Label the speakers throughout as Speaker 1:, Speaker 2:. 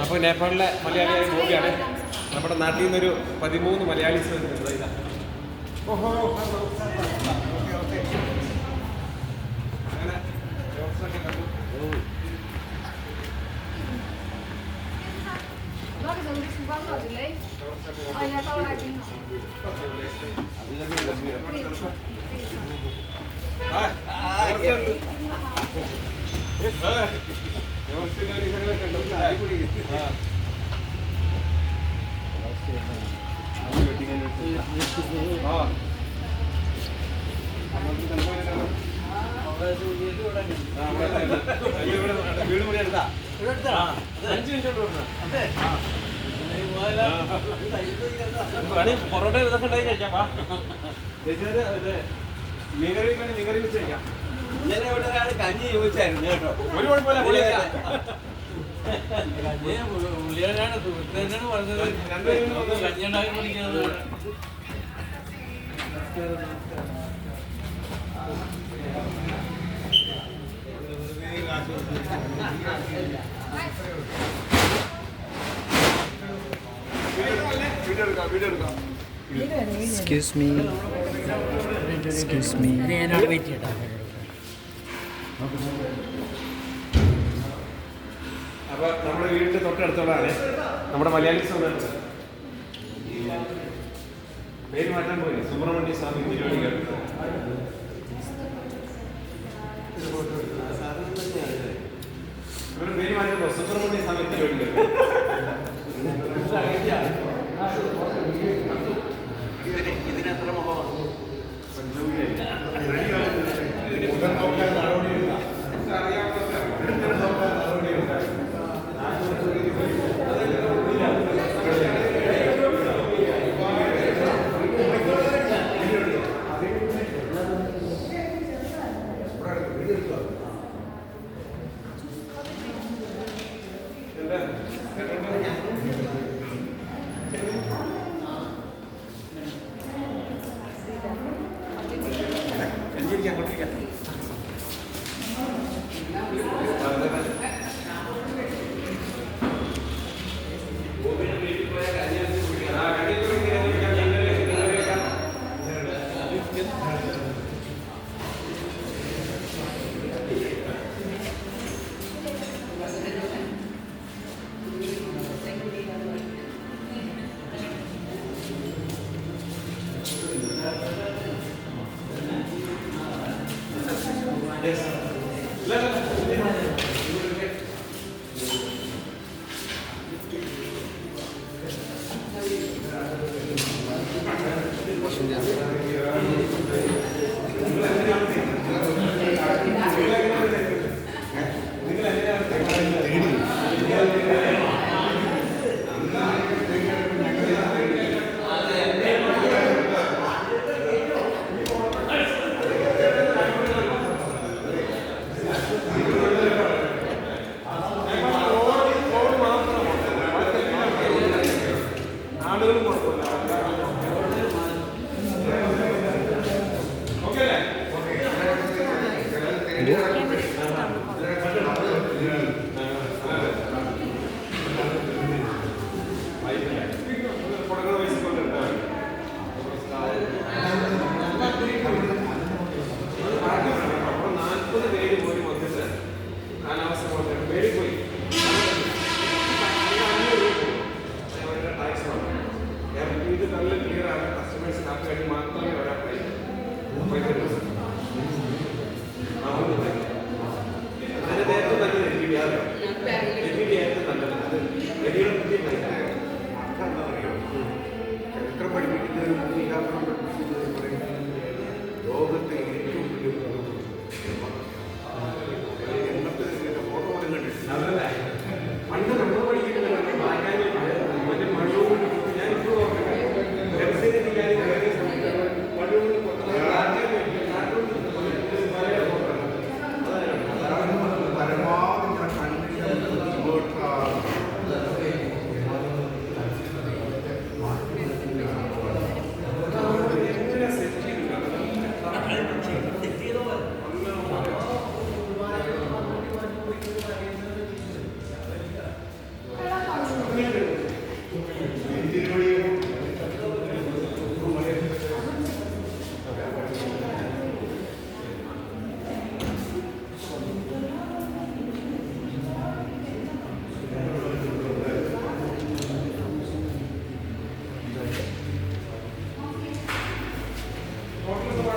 Speaker 1: അപ്പോൾ നേപ്പാളിലെ മലയാളിയായ ഗോപിയാണ് നമ്മുടെ നാട്ടിൽ നിന്നൊരു പതിമൂന്ന് മലയാളീസ് വരുന്നുണ്ട്. ഇതാ ഓഹോ ഓക്കെ ഓക്കെ അങ്ങനെ വീട് പണി എടുത്താ അഞ്ച് മിനിറ്റ് പണി പൊറോട്ട ഇതൊക്കെ ഉണ്ടായി കഴിക്കാം വാ മീൻകറി മീൻകറി വെച്ച് കഴിക്കാം
Speaker 2: ഇന്നലെ ഇവിടെ കഞ്ഞി ചോദിച്ചായിരുന്നു കേട്ടോ
Speaker 1: ഒരു കുഴപ്പമില്ല പൊളിയാ.
Speaker 2: പുള്ളിയോടാണ് സുഹൃത്തിനാണ് പറഞ്ഞത്
Speaker 1: രണ്ടുപേരും ഒന്ന്
Speaker 2: കഞ്ഞി ഉണ്ടാക്കി
Speaker 1: വീഡിയോ എടുക്കാം വീഡിയോ എടുക്കാം
Speaker 3: എക്സ്ക്യൂസ് മീ എക്സ്ക്യൂസ് മീ
Speaker 2: ഞാനവിടെ വെയിറ്റ് ചെയ്യട്ടെ
Speaker 1: അപ്പൊ നമ്മുടെ വീടിന്റെ തൊട്ടടുത്തുള്ളതാണ്. നമ്മുടെ മലയാളി വന്നിട്ടുണ്ട് പേര് മാറ്റാൻ പോയി. സുബ്രഹ്മണ്യ സ്വാമി തിരുവടികൾ. ഇവരുടെ പേര് മാറ്റുമ്പോ സുബ്രഹ്മണ്യ സ്വാമി തിരുവടികൾ.
Speaker 2: Gracias, Jorge.
Speaker 1: It is? Thank you.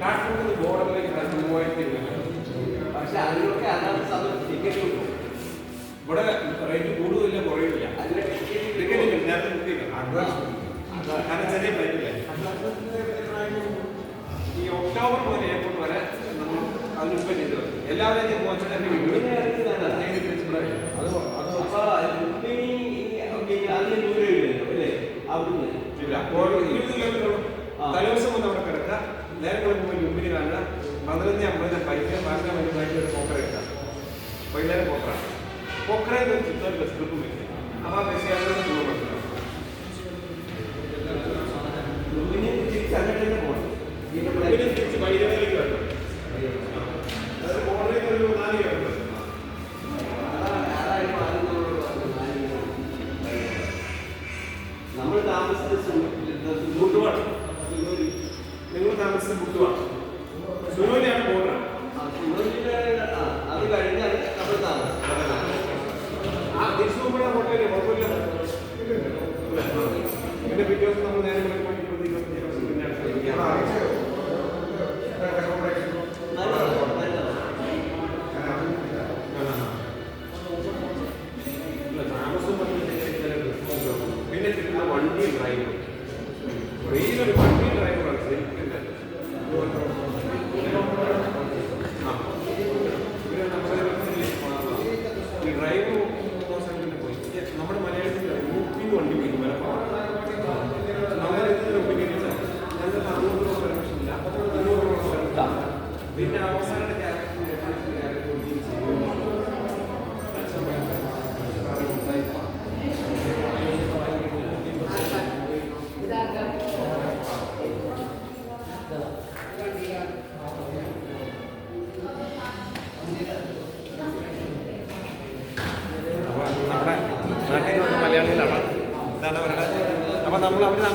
Speaker 1: Kashmir ബോർഡറിലേക്ക് ഇരുന്നൂറ്
Speaker 2: പക്ഷെ അതിനൊക്കെ അതാണ് സമയം ടിക്കറ്റ് കിട്ടും
Speaker 1: ഇവിടെ റേറ്റ് കൂടുതലില്ല കുറയില്ല.
Speaker 2: അതിന്റെ ടിക്കറ്റ്
Speaker 1: നേരത്തെ ബുക്ക് ചെയ്യണം അഡ്വാൻസ് കാരണം ചെറിയ ഫ്ലൈറ്റില്ല ഈ ഒക്ടോബർ മുതൽ ഏപ്രിൽ വരെ നമ്മൾ അതിന് മുമ്പ് ചെയ്തു. എല്ലാവരെയും
Speaker 2: ഇറങ്ങുന്നതാണ്.
Speaker 1: അത്
Speaker 2: അതിന് ദൂരം അല്ലേ? അവിടുന്ന്.
Speaker 1: ഇല്ല ഇരുപത് കിലോമീറ്റർ. തലേദിവസം മുതൽ അവിടെ കിടക്കുക. നേരെ കിടക്കുമ്പോൾ ലുമ്പിന് കാണുക പതിനൊന്ന് അമ്പതിന് പൈസ ബൈക്കിൽ ഒരു പോക്കറ കിട്ടുക. വൈകുന്നേരം പോക്കറാണ്. പോക്കറയിൽ ഒരു ചിത്തോർ Transcendente Cultural.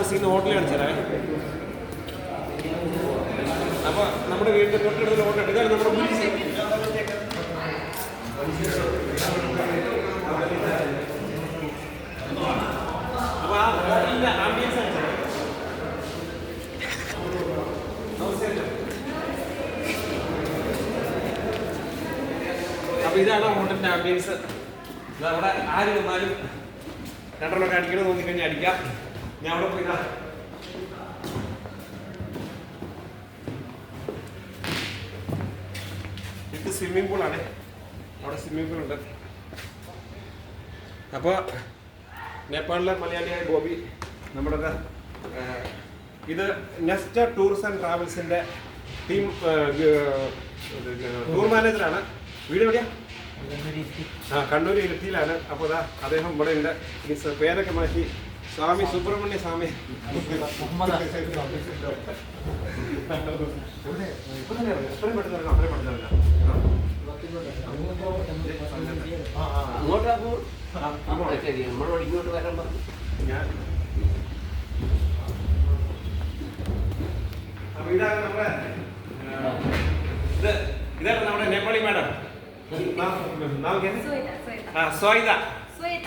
Speaker 1: താമസിക്കുന്ന ഹോട്ടലിൽ ചേരാ അപ്പോൾ നമ്മുടെ വീട്ടിൽ തൊട്ടടുത്ത് ഹോട്ടൽ ഇതാണ് നമ്മുടെ പോലീസ് അപ്പോൾ ആ ഹോട്ടലിന്റെ ആംബിയൻസ് ആണ് അപ്പൊ ഇതാണ് ഹോട്ടലിന്റെ ആംബിയൻസ് അവിടെ ആര് വന്നാലും രണ്ടെണ്ണം അടിക്കണം തോന്നിക്കഴിഞ്ഞാൽ അടിക്കാം. ഞാൻ അവിടെ പോയി ഇത്. സ്വിമ്മിംഗ് പൂളാണ് അവിടെ സ്വിമ്മിംഗ് പൂൾ ഉണ്ട്. അപ്പോൾ നേപ്പാളിലെ മലയാളിയായ ഗോപി നമ്മുടെ ഇത് നെസ്റ്റ ടൂർസ് ആൻഡ് ട്രാവൽസിന്റെ ടീം ടൂർ മാനേജറാണ്. വീട് എവിടെയാ? ആ കണ്ണൂർ ഇരുത്തിയിലാണ് അപ്പോൾ അതാ അദ്ദേഹം ഇവിടെ ഉണ്ട്. പേരൊക്കെ മാറ്റി സ്വാമി സുബ്രഹ്മണ്യ സ്വാമി.
Speaker 2: അങ്ങോട്ടാ ഇങ്ങോട്ട് വരാൻ പറഞ്ഞു
Speaker 1: ഞാൻ ഇതാണ് നമ്മുടെ ഇത് ഇതാണ് നമ്മുടെ നേപ്പാളി മാഡം. ആ സ്വായിത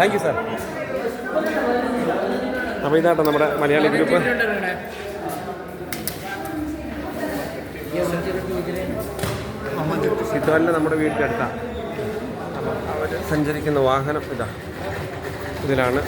Speaker 1: താങ്ക് യു സാർ അപ്പോൾ ഇതാട്ടോ നമ്മുടെ മലയാളി ഗ്രൂപ്പ് സിദ്ധാലിന് നമ്മുടെ വീടിന്റെ അടുത്താണ് അവർ സഞ്ചരിക്കുന്ന വാഹനം ഇതാ. ഇതിലാണ്